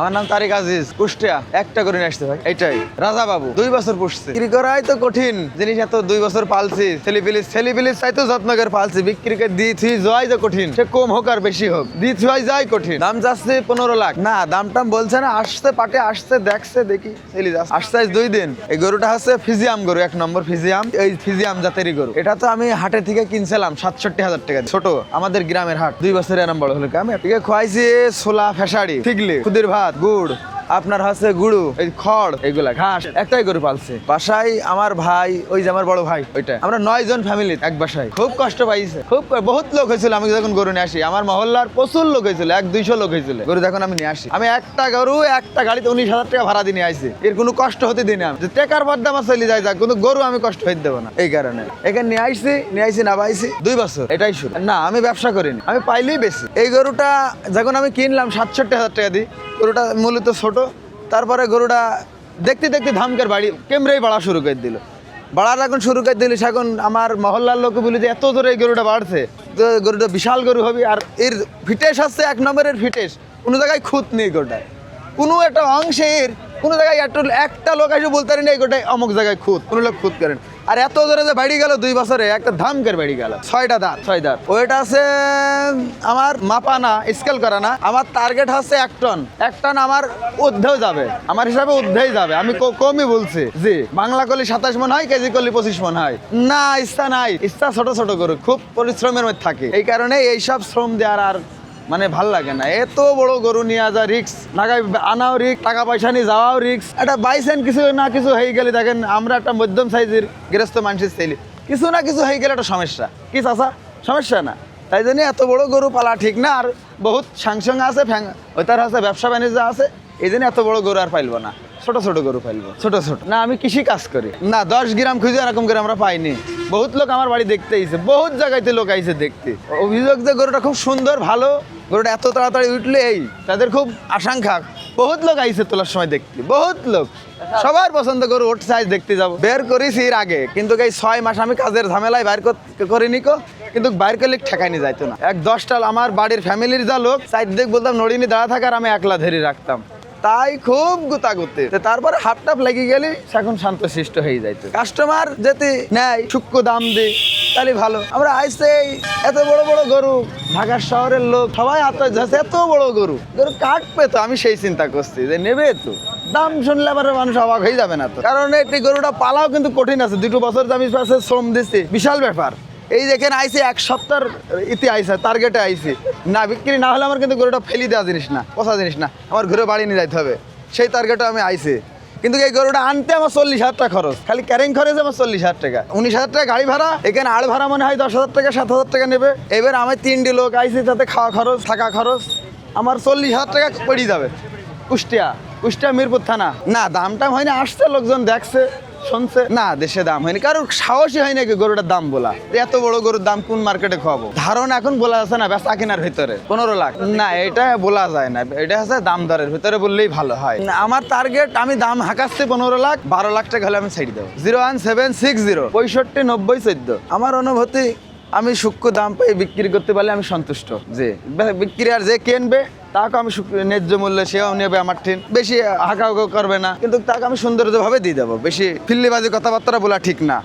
আমার নাম তারিক আজিজ, কুষ্টিয়া। একটা করে আসতে ভাই এটাই রাজা বাবু, দুই বছর পুষছে। বিক্রি করাই তো কঠিন। জিনিস এত দুই বছর পালছি। ছেলিপিলিস ছেলিপিলিস চাই তো যত্ন করে পালছি। বিক্রি করে দিয়ে থুই যাই তো কঠিন। সে কম হোক আর বেশি হোক। দিয়ে থুই যাই কঠিন। দাম যাচ্ছে পনেরো লাখ। না, দাম টাম বলছে না। আসছে পাটে, আসছে, দেখছে, দেখি। ছেলি যাচ্ছে। আসছে দুই দিন। এই গরুটা হচ্ছে ফিজিয়াম গরু, এক নম্বর ফিজিয়াম। এই ফিজিয়াম জাতেরই গরু। এটা তো আমি হাটে থেকে কিনছিলাম, সাতষট্টি হাজার টাকা ছোট, আমাদের গ্রামের হাট। দুই বছরের এরম বড় হলো। আমি ঠিক খোয়াইছি ছোলা, ফেসাড়ি ঠিকলি খুদের ভাত। গুড়, আপনার হচ্ছে গুড়ু, এই খড়, এইগুলা, ঘাস, একটাই গরু পালছে। বাসায় আমার ভাই, ওই যে আমার বড় ভাই, ওইটা। আমরা নয় জন ফ্যামিলি এক বাসায়। খুব কষ্ট পাইছে। খুব বহুত লোক হয়েছিল, আমি যখন গরু নিয়ে আসি। আমার মহল্লার প্রচুর লোক হয়েছিল, এক, দুইশো লোক হয়েছিল। গরু যখন আমি নিয়ে আসি, আমি একটা গরু, একটা গাড়িতে উনিশ হাজার টাকা ভাড়া দিয়ে নিয়ে আসি এর কোনো কষ্ট হতে দিই না। যে টেকার বাদ আমার চলে যায় যাক কিন্তু গরু আমি কষ্ট হইতে দেবো না। এই কারণে। এখানে নিয়ে আসছি নিয়ে আসছি না পাইছি, দুই বছর। এটাই শুরু। না, আমি ব্যবসা করিনি। আমি পাইলেই বেশি। এই গরুটা যখন আমি কিনলাম, সাতষট্টি হাজার টাকা দিই গরুটা মূলত ছোট, তারপরে গরুটা দেখতে দেখতে ধামকের বাড়ি, কেমরেই বাড়া শুরু করে দিল। বাড়ার এখন শুরু করে দিলি এখন আমার মহল্লার লোকে বলি যে এত জোরে এই গরুটা বাড়ছে তো গরুটা বিশাল গরু হবে, আর এর ফিটেস আসছে এক নম্বরের ফিটেস কোনো জায়গায় খুঁত নেই গরুটায় কোনো একটা অংশের কোনো জায়গায় একটা একটা লোক এসে বলতে পারেন এই গোটাই অমুক জায়গায় খুঁত। কোনো লোক খুঁত করেন। আর এত জোরে যে বাড়ি গেল দুই বছরে, একটা ধামকের বাড়ি গেল। ছয়টা দাঁত, ছয় দাঁত। ওইটা আছে, আমার মাপা না স্কেল করা না। আমার টার্গেট হচ্ছে এক টন এক টন আমার ঊর্ধ্বেও যাবে। আমার হিসাবে ঊর্ধ্বেই যাবে। আমি কমই বলছি। জি, বাংলা কলি সাতাশ মন হয়, কেজি কলি পঁচিশ মন হয়। না, ইচ্ছা নাই। ইচ্ছা ছোট ছোট করে, খুব পরিশ্রমের মধ্যে থাকে। এই কারণে এইসব শ্রম দেওয়ার আর মানে ভালো লাগে না। এত বড় গরু নিয়ে যা রিক্স নাগাই আনাও রিক্স টাকা পয়সা নিয়ে যাওয়াও রিক্স একটা বাইসেন কিছু না কিছু হয়ে গেলে দেখেন, আমরা একটা মধ্যম সাইজের গৃহস্থ মানুষের ছেলে। কিছু না কিছু হয়ে গেলে একটা সমস্যা। কি চাষা সমস্যা না। তাই জন্য এত বড় গরু পালা ঠিক না, আর বহুত সাংসং আছে, ফ্যাং ওইটার আছে, ব্যবসা বাণিজ্য আছে। এই জন্য এত বড় গরু আর পাইলবো না। ছোট ছোট গরু পাইলবো ছোট ছোট। না আমি কৃষি কাজ করি। না দশ গ্রাম খুঁজে এরকম করে আমরা পাইনি। বহুত লোক আমার বাড়ি দেখতে আইছে বহুত জায়গাতে লোক আইছে দেখতে। অভিযোগ যে গরুটা খুব সুন্দর ভালো গরুটা এত তাড়াতাড়ি উঠলে এই তাদের খুব আশঙ্কা। বহুত লোক আইছে তোলার সময় দেখতে বহুত লোক। সবার পছন্দ গরু ওট সাইজ দেখতে যাব। বের করেছি এর আগে কিন্তু এই ছয় মাস আমি কাজের ঝামেলায় বাইর কর- করিনি কো কিন্তু বাইর করলে ঠেকাইনি যাইতো না। এক দশটা আমার বাড়ির ফ্যামিলির যা লোক সাইড দেখ বলতাম নড়িনি দাঁড়া থাকার আমি একলা ধরে রাখতাম। তাই খুব গুতাগুতি। তারপরে হাফ টাপ লেগে গেলে এখন শান্ত শিষ্ট হয়ে যাইতো। কাস্টমার যেতে নেয়, সূক্ষ্ম দাম দিই তাহলে ভালো। আমরা আইসে এত বড় বড় গরু, ঢাকার শহরের লোক, সবাই আত্মহত্যা যাচ্ছে এত বড় গরু। গরু কাটবে তো, আমি সেই চিন্তা করছি যে নেবে তো। দাম শুনলে আবার মানুষ অবাক হয়ে যাবে না তো। কারণ এই গরুটা পালাও কিন্তু কঠিন আছে। দুটো বছর আমি পাশে শ্রম দিচ্ছি বিশাল ব্যাপার। এই দেখেন আইসি, এক সপ্তাহ ইতি আইসে টার্গেটে আইসি। না, বিক্রি না হলে আমার কিন্তু গরুটা ফেলি দেওয়া জিনিস না, পচা জিনিস না। আমার ঘুরে বাড়ি নিয়ে যাইতে হবে। সেই টার্গেটে আমি আইসি। কিন্তু এই গরুটা আনতে আমার চল্লিশ হাজার টাকা খরচ। খালি ক্যারিং খরচ আমার চল্লিশ হাজার টাকা। উনিশ হাজার টাকা গাড়ি ভাড়া, এখানে আড় ভাড়া মনে হয় দশ হাজার টাকা, সাত হাজার টাকা নেবে। এবার আমি তিনটি লোক আইসি, তাতে খাওয়া খরচ, থাকা খরচ, আমার চল্লিশ হাজার টাকা পড়ে যাবে। কুষ্টিয়া কুষ্টিয়া মিরপুর থানা। না দামটা হয়নি আসছে, লোকজন দেখছে। শুনছে? না, দেশে দাম হয়নি। কারণ সাহসী হয় নাকি গরুটার দাম বলা। এত বড় গরুর দাম কোন মার্কেটে খাওয়াবো ধারণা এখন বলা আছে না, বেচা কেনার ভিতরে। পনেরো লাখ। না, এটা বলা যায় না। এটা হচ্ছে দাম দরের ভিতরে বললেই ভালো হয়। আমার টার্গেট আমি দাম হাঁকাচ্ছি পনেরো লাখ, বারো লাখ টাকা হলে আমি ছেড়ে দেবো। Zero one seven six zero, পঁয়ষট্টি নব্বই চোদ্দ। আমার অনুভূতি, আমি সূক্ষ্ম দাম পাই বিক্রি করতে পারলে আমি সন্তুষ্ট। যে বিক্রি আর যে কিনবে তাকে আমি ন্যায্য মূল্যে সেও নেবে আমার ঠিক বেশি হাঁকা করবে না। কিন্তু তাকে আমি সৌন্দর্যভাবে দিয়ে দেবো। বেশি ফিল্লিবাজি কথাবার্তা বলা ঠিক না।